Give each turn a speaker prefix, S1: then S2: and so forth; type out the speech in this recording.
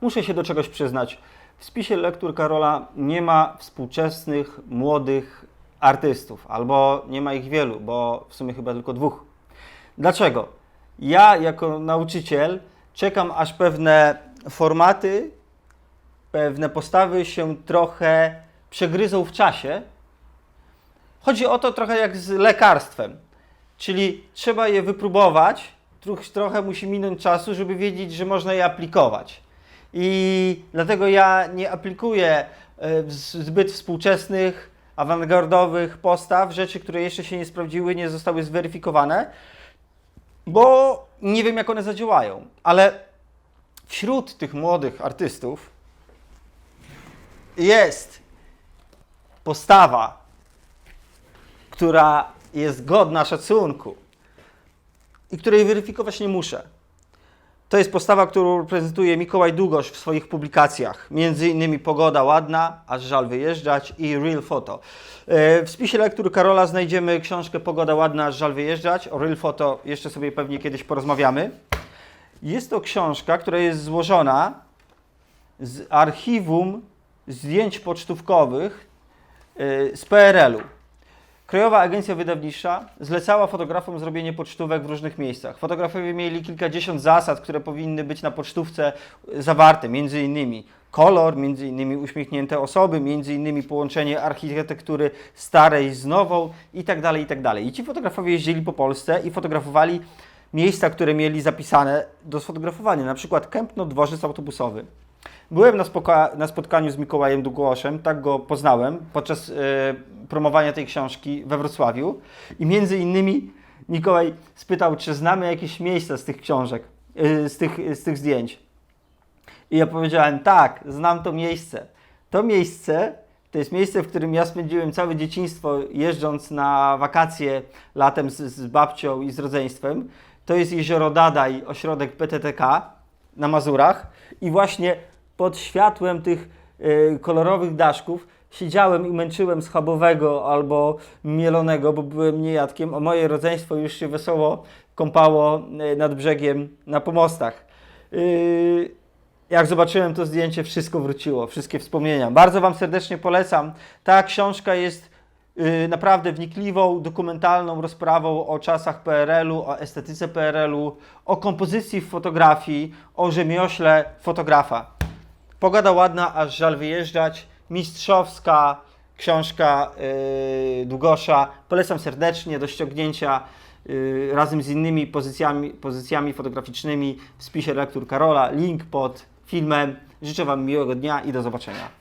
S1: muszę się do czegoś przyznać. W spisie lektur Karola nie ma współczesnych, młodych artystów, albo nie ma ich wielu, bo w sumie chyba tylko dwóch. Dlaczego? Ja jako nauczyciel czekam, aż pewne formaty, pewne postawy się trochę przegryzą w czasie. Chodzi o to trochę jak z lekarstwem. Czyli trzeba je wypróbować, troch- trochę musi minąć czasu, żeby wiedzieć, że można je aplikować. I dlatego ja nie aplikuję e, zbyt współczesnych, awangardowych postaw, rzeczy, które jeszcze się nie sprawdziły, nie zostały zweryfikowane, bo nie wiem, jak one zadziałają. Ale wśród tych młodych artystów jest postawa, która jest godna szacunku i której weryfikować nie muszę. To jest postawa, którą prezentuje Mikołaj Długosz w swoich publikacjach. Między innymi Pogoda ładna, aż żal wyjeżdżać i Real Photo. E, W spisie lektur Karola znajdziemy książkę Pogoda ładna, aż żal wyjeżdżać. O Real Photo jeszcze sobie pewnie kiedyś porozmawiamy. Jest to książka, która jest złożona z archiwum zdjęć pocztówkowych e, z PRL-u. Krajowa Agencja Wydawnicza zlecała fotografom zrobienie pocztówek w różnych miejscach. Fotografowie mieli kilkadziesiąt zasad, które powinny być na pocztówce zawarte, między innymi kolor, między innymi uśmiechnięte osoby, między innymi połączenie architektury starej z nową i tak dalej, i tak. I ci fotografowie jeździli po Polsce i fotografowali miejsca, które mieli zapisane do sfotografowania, na przykład Kępno, dworzec autobusowy. Byłem na, na spotkaniu z Mikołajem Długoszem, tak go poznałem podczas e, promowania tej książki we Wrocławiu i między innymi Mikołaj spytał, czy znamy jakieś miejsca z tych książek, e, z, tych, z tych zdjęć. I ja powiedziałem, tak, znam to miejsce. To miejsce to jest miejsce, w którym ja spędziłem całe dzieciństwo jeżdżąc na wakacje latem z, z babcią i z rodzeństwem. To jest jezioro Dadaj, ośrodek PTTK na Mazurach i właśnie pod światłem tych e, kolorowych daszków siedziałem i męczyłem schabowego albo mielonego, bo byłem niejadkiem, a moje rodzeństwo już się wesoło kąpało e, nad brzegiem na pomostach. Yy, jak zobaczyłem to zdjęcie, wszystko wróciło, wszystkie wspomnienia. Bardzo Wam serdecznie polecam. Ta książka jest naprawdę wnikliwą, dokumentalną rozprawą o czasach PRL-u, o estetyce PRL-u, o kompozycji w fotografii, o rzemiośle fotografa. Pogoda ładna, aż żal wyjeżdżać. Mistrzowska książka yy, Długosza. Polecam serdecznie do ściągnięcia yy, razem z innymi pozycjami, pozycjami fotograficznymi w spisie lektur Karola. Link pod filmem. Życzę Wam miłego dnia i do zobaczenia.